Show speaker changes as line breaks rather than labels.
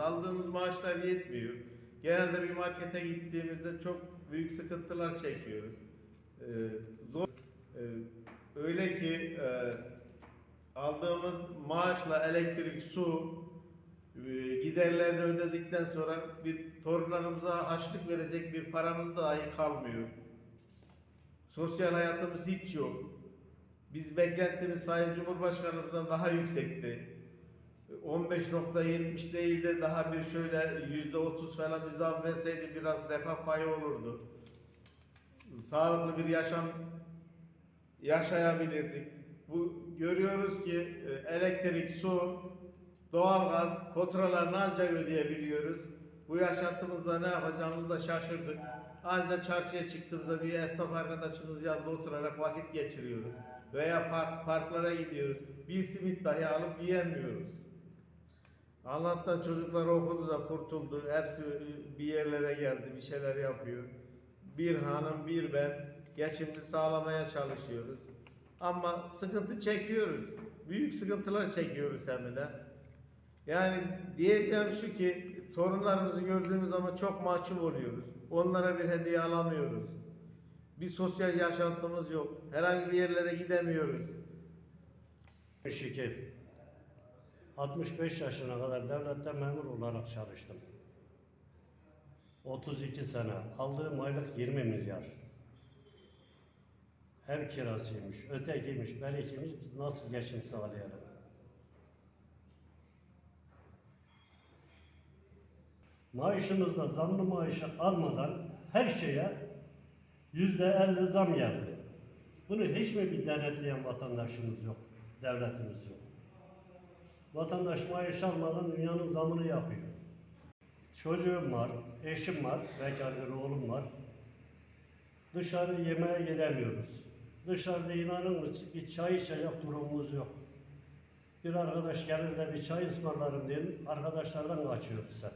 Aldığımız maaşlar yetmiyor. Genelde bir markete gittiğimizde çok büyük sıkıntılar çekiyoruz. Ee, zor. Ee, öyle ki e, aldığımız maaşla elektrik, su e, giderlerini ödedikten sonra bir torunlarımıza haçlık verecek bir paramız dahi kalmıyor. Sosyal hayatımız hiç yok. Biz beklentimiz Sayın Cumhurbaşkanımızdan daha yüksekti. 15.70 değil de daha bir şöyle %30 falan bir zam verseydi biraz refah payı olurdu. Sağlıklı bir yaşam yaşayabilirdik. Bu görüyoruz ki e, elektrik, su, doğalgaz faturalarını ancak ödeyebiliyoruz. Bu yaşantımızda ne yapacağımızı da şaşırdık. Ancak çarşıya çıktığımızda bir esnaf arkadaşımız yanında oturarak vakit geçiriyoruz. Veya park, parklara gidiyoruz. Bir simit dahi alıp yiyemiyoruz. Allah'tan çocuklar okudu da kurtuldu. Hepsi bir yerlere geldi, bir şeyler yapıyor. Bir hanım, bir ben geçimini sağlamaya çalışıyoruz. Ama sıkıntı çekiyoruz. Büyük sıkıntılar çekiyoruz hem de. Yani diyeceğim şu ki torunlarımızı gördüğümüz zaman çok mahcup oluyoruz. Onlara bir hediye alamıyoruz. Bir sosyal yaşantımız yok. Herhangi bir yerlere gidemiyoruz.
62. 65 yaşına kadar devlette memur olarak çalıştım. 32 sene. Aldığım aylık 20 milyar. Ev kirasıymış, ötekiymiş, berikiymiş. Biz nasıl geçim sağlayalım? Maaşımızda zamlı maaşı almadan her şeye yüzde elli zam geldi. Bunu hiç mi bir denetleyen vatandaşımız yok, devletimiz yok? Vatandaş maaş almadan dünyanın zamını yapıyor. Çocuğum var, eşim var, bekar bir oğlum var. Dışarı yemeğe gidemiyoruz. Dışarıda inanın bir çay içecek durumumuz yok. Bir arkadaş gelir de bir çay ısmarlarım diyelim, arkadaşlardan kaçıyoruz hep.